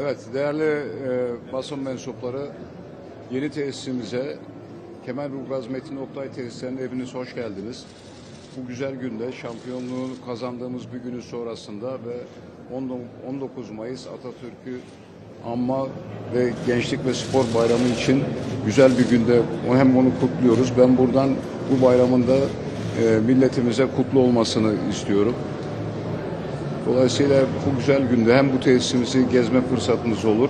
Evet, değerli e, basın mensupları, yeni tesisimize Kemerburgaz Metin Oktay tesislerine hepiniz hoş geldiniz. Bu güzel günde şampiyonluğu kazandığımız bir günün sonrasında ve 19 Mayıs Atatürk'ü anma ve Gençlik ve Spor Bayramı için güzel bir günde hem onu kutluyoruz. Ben buradan bu bayramın da e, milletimize kutlu olmasını istiyorum. Dolayısıyla bu güzel günde hem bu tesisimizi gezme fırsatımız olur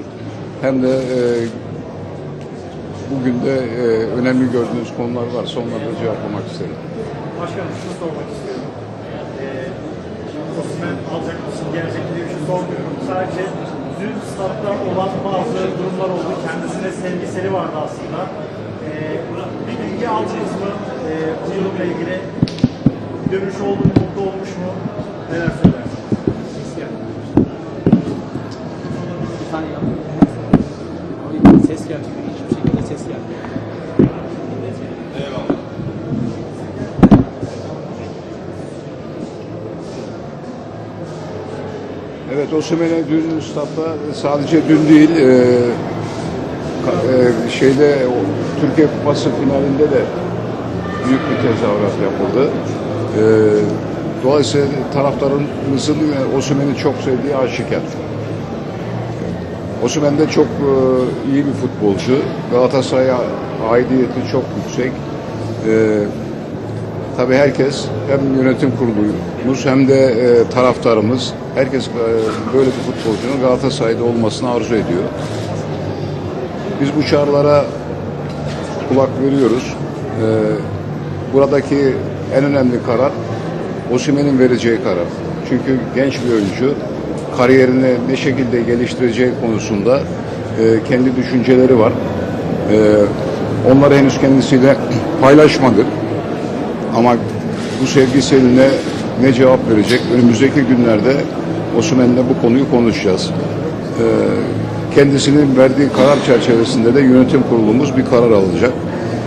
hem de e, bugün de e, önemli gördüğünüz konular varsa onları da cevaplamak isterim. Başkanım şunu sormak istiyorum. Ee, Osman alacak mısın, gelecek diye bir şey sormuyorum. Sadece dün statta olan bazı durumlar oldu. Kendisine sevgiseli vardı aslında. Ee, bir bilgi aldınız mı? Ee, bu durumla ilgili dönüş oldu mu, mutlu olmuş mu? Neler söylersiniz? Evet Osimhen'e dün statta sadece dün değil e, e, şeyde Türkiye Kupası finalinde de büyük bir tezahürat yapıldı. E, dolayısıyla taraftarımızın Osimhen'i çok sevdiği aşikar. Osimhen de çok e, iyi bir futbolcu. Galatasaray'a aidiyeti çok yüksek. E, Tabii herkes hem yönetim kurulumuz hem de e, taraftarımız herkes e, böyle bir futbolcunun Galatasaray'da olmasını arzu ediyor. Biz bu çağrılara kulak veriyoruz. E, buradaki en önemli karar Osimhen'in vereceği karar. Çünkü genç bir oyuncu kariyerini ne şekilde geliştireceği konusunda e, kendi düşünceleri var. E, onları henüz kendisiyle paylaşmadık. Ama bu sevgisiyle ne cevap verecek? Önümüzdeki günlerde Osman'la bu konuyu konuşacağız. Ee, kendisinin verdiği karar çerçevesinde de yönetim kurulumuz bir karar alacak.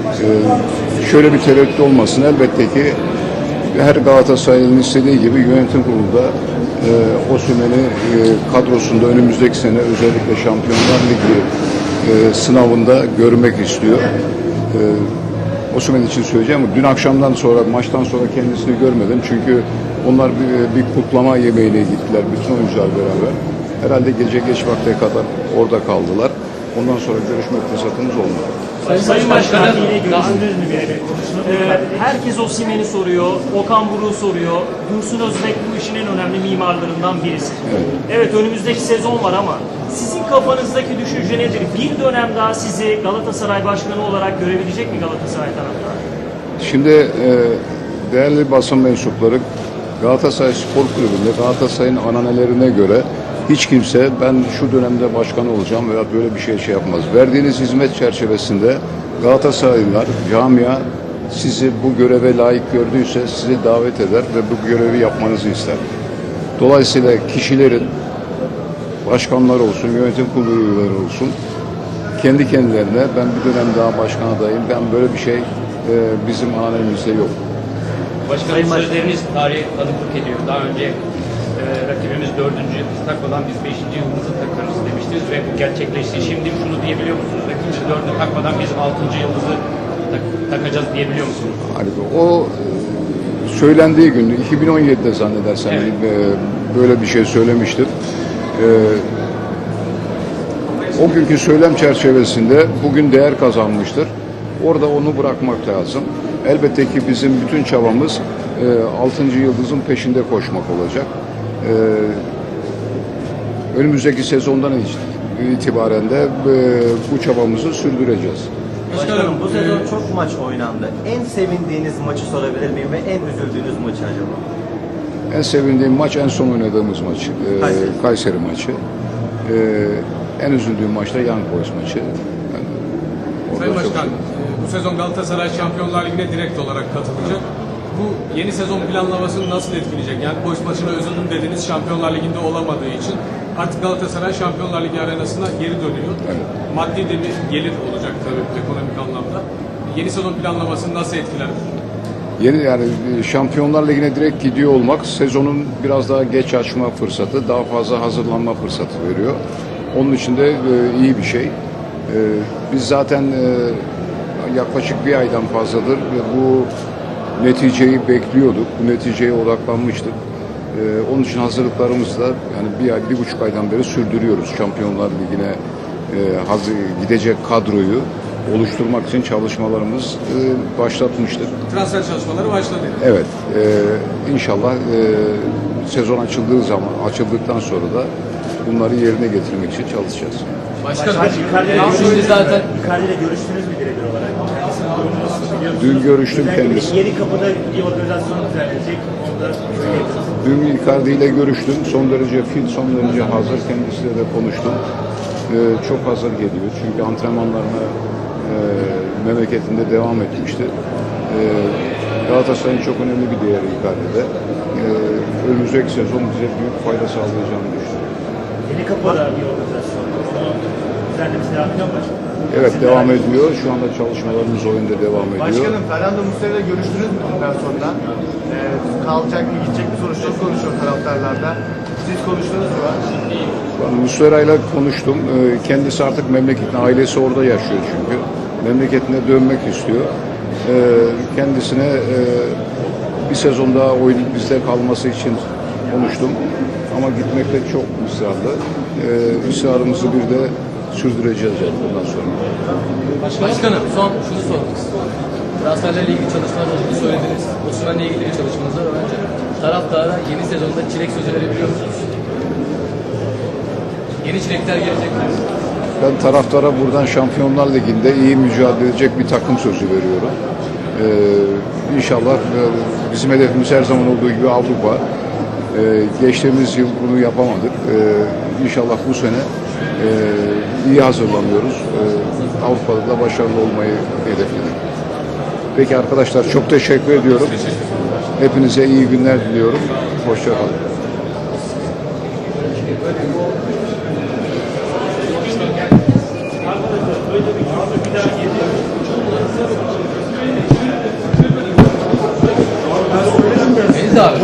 Ee, şöyle bir tereddüt olmasın elbette ki her Galatasaray'ın istediği gibi yönetim kurulu da e, Osimhen'i e, kadrosunda önümüzdeki sene özellikle Şampiyonlar Ligi e, sınavında görmek istiyor. E, Osimhen için söyleyeceğim dün akşamdan sonra maçtan sonra kendisini görmedim. Çünkü onlar bir, bir kutlama yemeğine gittiler bütün oyuncular beraber. Herhalde gece geç vakte kadar orada kaldılar. Ondan sonra görüşmek fırsatımız olmadı. Sayın Başkanım, bir yere? Ee, herkes Osimhen'i soruyor, Okan Buruk'u soruyor. Dursun Özbek bu işin en önemli mimarlarından birisi. Evet. önümüzdeki sezon var ama sizin kafanızdaki düşünce nedir? Bir dönem daha sizi Galatasaray Başkanı olarak görebilecek mi Galatasaray taraftarı? Şimdi e, değerli basın mensupları Galatasaray Spor Kulübü'nde Galatasaray'ın ananelerine göre hiç kimse ben şu dönemde başkan olacağım veya böyle bir şey şey yapmaz. Verdiğiniz hizmet çerçevesinde Galatasaraylılar, camia sizi bu göreve layık gördüyse sizi davet eder ve bu görevi yapmanızı ister. Dolayısıyla kişilerin başkanlar olsun, yönetim kurulu üyeleri olsun kendi kendilerine ben bir dönem daha başkan adayım, ben böyle bir şey e, bizim ananemizde yok. Başkanım sözleriniz tarihe tanıklık ediyor. Daha önce e, rakibimiz dördüncü tak olan biz beşinci yıldızı takarız demiştiniz ve bu gerçekleşti. Şimdi şunu diyebiliyor musunuz? Rakibimiz dördü takmadan biz altıncı yıldızı tak- takacağız diyebiliyor musunuz? Hani o e, söylendiği gün 2017'de zannedersem Evet. e, böyle bir şey söylemiştir. E, o günkü söylem çerçevesinde bugün değer kazanmıştır. Orada onu bırakmak lazım. Elbette ki bizim bütün çabamız e, 6. yıldızın peşinde koşmak olacak. E, önümüzdeki sezondan itibaren de e, bu çabamızı sürdüreceğiz. Başkanım bu sezon çok maç oynandı. En sevindiğiniz maçı sorabilir miyim ve en üzüldüğünüz maçı acaba? En sevindiğim maç en son oynadığımız maç. Ee, Kayseri. Kayseri maçı. Ee, en üzüldüğüm maç da Young Boys maçı. Yani Sayın Başkan, e, bu sezon Galatasaray Şampiyonlar Ligi'ne direkt olarak katılacak. Bu yeni sezon planlamasını nasıl etkileyecek? Yani boş maçına üzüldüm dediniz Şampiyonlar Ligi'nde olamadığı için. Artık Galatasaray Şampiyonlar Ligi arenasına geri dönüyor. Maddi de bir gelir olacak tabii ekonomik anlamda. Yeni sezon planlamasını nasıl etkiler? Yeni yani Şampiyonlar Ligi'ne direkt gidiyor olmak sezonun biraz daha geç açma fırsatı, daha fazla hazırlanma fırsatı veriyor. Onun için de e, iyi bir şey. E, biz zaten e, yaklaşık bir aydan fazladır bu neticeyi bekliyorduk. Bu neticeye odaklanmıştık. E, onun için hazırlıklarımızı da yani bir ay, bir buçuk aydan beri sürdürüyoruz. Şampiyonlar Ligi'ne e, hazır gidecek kadroyu oluşturmak için çalışmalarımız e, başlatmıştık. Transfer çalışmaları başladı. Evet, e, inşallah e, sezon açıldığı zaman, açıldıktan sonra da bunları yerine getirmek için çalışacağız. Başkanım, ile şimdi zaten Icardi ile görüştünüz mü birebir olarak? Dün görüştüm kendisi. Yeni kapıda bir organizasyon düzenlenecek. Dün Icardi ile görüştüm. Son derece fit, son derece hazır. Kendisiyle de konuştum. E, çok hazır geliyor. Çünkü antrenmanlarına e, memleketinde devam etmişti. E, Galatasaray'ın çok önemli bir değeri Icardi'de. E, önümüzdeki sezon bize büyük fayda sağlayacağını düşünüyorum. Yeni kapıda bir organizasyon. Onu düzenlemesi devam ediyor mu? Evet Sizin devam ediyor. Şu anda çalışmalarımız o yönde devam ediyor. Başkanım Fernando Muslera ile görüştünüz mü bundan sonra? Ee, kalacak mı, gidecek mi sonuçta konuşuyor taraftarlarda. Siz konuştunuz mu? Ben Muslera ile konuştum. Ee, Kendisi artık memleketine, ailesi orada yaşıyor çünkü. Memleketine dönmek istiyor. Ee, Kendisine e, bir sezon daha oyun bizde kalması için konuştum. Ama gitmekte çok ısrarlı. Ee, ısrarımızı bir de sürdüreceğiz yani bundan sonra. başkanım son şunu sormak istiyorum. Transferlerle ilgili çalışmalar olduğunu söylediniz. Osman'la ilgili çalışmanız var. Önce taraftara yeni sezonda çilek sözü verebiliyor musunuz? Yeni çilekler gelecek mi? Ben taraftara buradan Şampiyonlar Ligi'nde iyi mücadele edecek bir takım sözü veriyorum. Ee, inşallah e, bizim hedefimiz her zaman olduğu gibi Avrupa. Ee, geçtiğimiz yıl bunu yapamadık. Ee, inşallah bu sene e, iyi hazırlanıyoruz. Ee, Avrupa'da da başarılı olmayı hedefledik. Peki arkadaşlar çok teşekkür ediyorum. Hepinize iyi günler diliyorum. Hoşçakalın. Deniz abi.